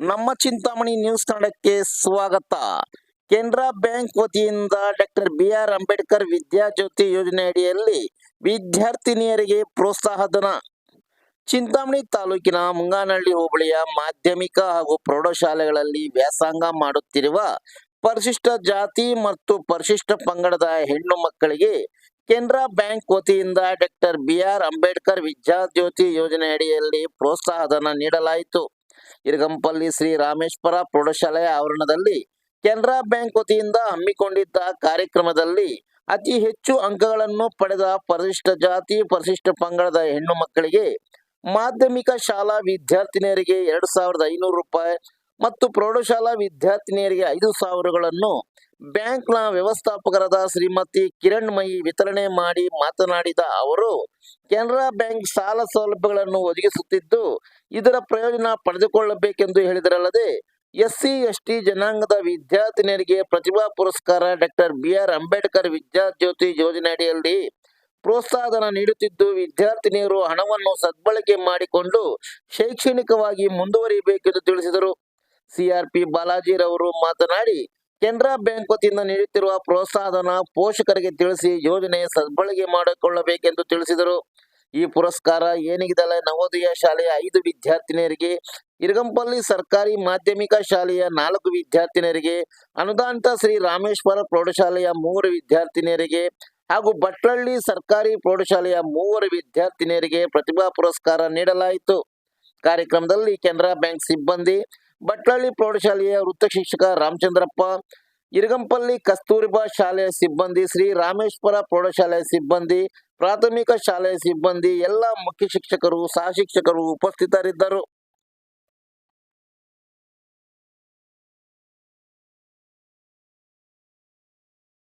ನಮ್ಮ ಚಿಂತಾಮಣಿ ನ್ಯೂಸ್ ಕನ್ನಡಕ್ಕೆ ಸ್ವಾಗತ. ಕೆನರಾ ಬ್ಯಾಂಕ್ ವತಿಯಿಂದ doctor B R Ambedkar Vidyajyoti ಯೋಜನೆ ಅಡಿಯಲ್ಲಿ ವಿದ್ಯಾರ್ಥಿನಿಯರಿಗೆ ಪ್ರೋತ್ಸಾಹಧನ ಚಿಂತಾಮಣಿ ತಾಲೂಕಿನ ಮುಂಗಾನಹಳ್ಳಿ ಹೋಬಳಿಯ ಮಾಧ್ಯಮಿಕ ಹಾಗೂ ಪ್ರೌಢಶಾಲೆಗಳಲ್ಲಿ ವ್ಯಾಸಂಗ ಮಾಡುತ್ತಿರುವ ಪರಿಶಿಷ್ಟ ಜಾತಿ ಮತ್ತು ಪರಿಶಿಷ್ಟ ಪಂಗಡದ ಹೆಣ್ಣು ಮಕ್ಕಳಿಗೆ ಕೆನರಾ ಬ್ಯಾಂಕ್ ವತಿಯಿಂದ doctor B R Ambedkar Vidyajyoti ಯೋಜನೆ ಅಡಿಯಲ್ಲಿ ಪ್ರೋತ್ಸಾಹಧನ ನೀಡಲಾಯಿತು. ಇರಗಂಪಲ್ಲಿ ಶ್ರೀ ರಾಮೇಶ್ವರ ಪ್ರೌಢಶಾಲೆಯ ಆವರಣದಲ್ಲಿ ಕೆನರಾ ಬ್ಯಾಂಕ್ ವತಿಯಿಂದ ಹಮ್ಮಿಕೊಂಡಿದ್ದ ಕಾರ್ಯಕ್ರಮದಲ್ಲಿ ಅತಿ ಹೆಚ್ಚು ಅಂಕಗಳನ್ನು ಪಡೆದ ಪರಿಶಿಷ್ಟ ಜಾತಿ, ಪರಿಶಿಷ್ಟ ಪಂಗಡದ ಹೆಣ್ಣು ಮಕ್ಕಳಿಗೆ ಮಾಧ್ಯಮಿಕ ಶಾಲಾ ವಿದ್ಯಾರ್ಥಿನಿಯರಿಗೆ ಎರಡು ಸಾವಿರದ ಐನೂರು ರೂಪಾಯಿ ಮತ್ತು ಪ್ರೌಢಶಾಲಾ ವಿದ್ಯಾರ್ಥಿನಿಯರಿಗೆ ಐದು ಸಾವಿರಗಳನ್ನು ಬ್ಯಾಂಕ್ನ ವ್ಯವಸ್ಥಾಪಕರಾದ ಶ್ರೀಮತಿ ಕಿರಣ್ಮಯಿ ವಿತರಣೆ ಮಾಡಿ ಮಾತನಾಡಿದ ಅವರು, ಕೆನರಾ ಬ್ಯಾಂಕ್ ಸಾಲ ಸೌಲಭ್ಯಗಳನ್ನು ಒದಗಿಸುತ್ತಿದ್ದು, ಇದರ ಪ್ರಯೋಜನ ಪಡೆದುಕೊಳ್ಳಬೇಕೆಂದು ಹೇಳಿದರಲ್ಲದೆ, ಎಸ್ಸಿ, ಎಸ್ಟಿ ಜನಾಂಗದ ವಿದ್ಯಾರ್ಥಿನಿಯರಿಗೆ ಪ್ರತಿಭಾ ಪುರಸ್ಕಾರ doctor B R Ambedkar Vidyajyoti ಯೋಜನೆ ಅಡಿಯಲ್ಲಿ ಪ್ರೋತ್ಸಾಹನ ನೀಡುತ್ತಿದ್ದು, ವಿದ್ಯಾರ್ಥಿನಿಯರು ಹಣವನ್ನು ಸದ್ಬಳಕೆ ಮಾಡಿಕೊಂಡು ಶೈಕ್ಷಣಿಕವಾಗಿ ಮುಂದುವರಿಯಬೇಕೆಂದು ತಿಳಿಸಿದರು. ಸಿಆರ್ಪಿ ಬಾಲಾಜಿರವರು ಮಾತನಾಡಿ ಕೆನರಾ ಬ್ಯಾಂಕ್ ವತಿಯಿಂದ ನೀಡುತ್ತಿರುವ ಪ್ರೋತ್ಸಾಹಧನ ಪೋಷಕರಿಗೆ ತಿಳಿಸಿ ಯೋಜನೆ ಸದ್ಬಳಕೆ ಮಾಡಿಕೊಳ್ಳಬೇಕೆಂದು ತಿಳಿಸಿದರು. ಈ ಪುರಸ್ಕಾರ ಏನಿದಲ್ಲ ನವೋದಯ ಶಾಲೆಯ ಐದು ವಿದ್ಯಾರ್ಥಿನಿಯರಿಗೆ, ಇರಗಂಪಲ್ಲಿ ಸರ್ಕಾರಿ ಮಾಧ್ಯಮಿಕ ಶಾಲೆಯ ನಾಲ್ಕು ವಿದ್ಯಾರ್ಥಿನಿಯರಿಗೆ, ಅನುದಾನಿತ ಶ್ರೀ ರಾಮೇಶ್ವರ ಪ್ರೌಢಶಾಲೆಯ ಮೂವರು ವಿದ್ಯಾರ್ಥಿನಿಯರಿಗೆ ಹಾಗೂ ಭಟ್ರಳ್ಳಿ ಸರ್ಕಾರಿ ಪ್ರೌಢಶಾಲೆಯ ಮೂವರು ವಿದ್ಯಾರ್ಥಿನಿಯರಿಗೆ ಪ್ರತಿಭಾ ಪುರಸ್ಕಾರ ನೀಡಲಾಯಿತು. ಕಾರ್ಯಕ್ರಮದಲ್ಲಿ ಕೆನರಾ ಬ್ಯಾಂಕ್ ಸಿಬ್ಬಂದಿ ಭಟ್ರಳ್ಳಿ ಪ್ರೌಢಶಾಲೆಯ ವೃತ್ತ ಶಿಕ್ಷಕ ರಾಮಚಂದ್ರಪ್ಪ, ಇರಗಂಪಲ್ಲಿ ಕಸ್ತೂರಿಬಾ ಶಾಲೆಯ ಸಿಬ್ಬಂದಿ, ಶ್ರೀ ರಾಮೇಶ್ವರ ಪ್ರೌಢಶಾಲೆಯ ಸಿಬ್ಬಂದಿ, ಪ್ರಾಥಮಿಕ ಶಾಲೆಯ ಸಿಬ್ಬಂದಿ, ಎಲ್ಲ ಮುಖ್ಯ ಶಿಕ್ಷಕರು, ಸಹ ಶಿಕ್ಷಕರು ಉಪಸ್ಥಿತರಿದ್ದರು.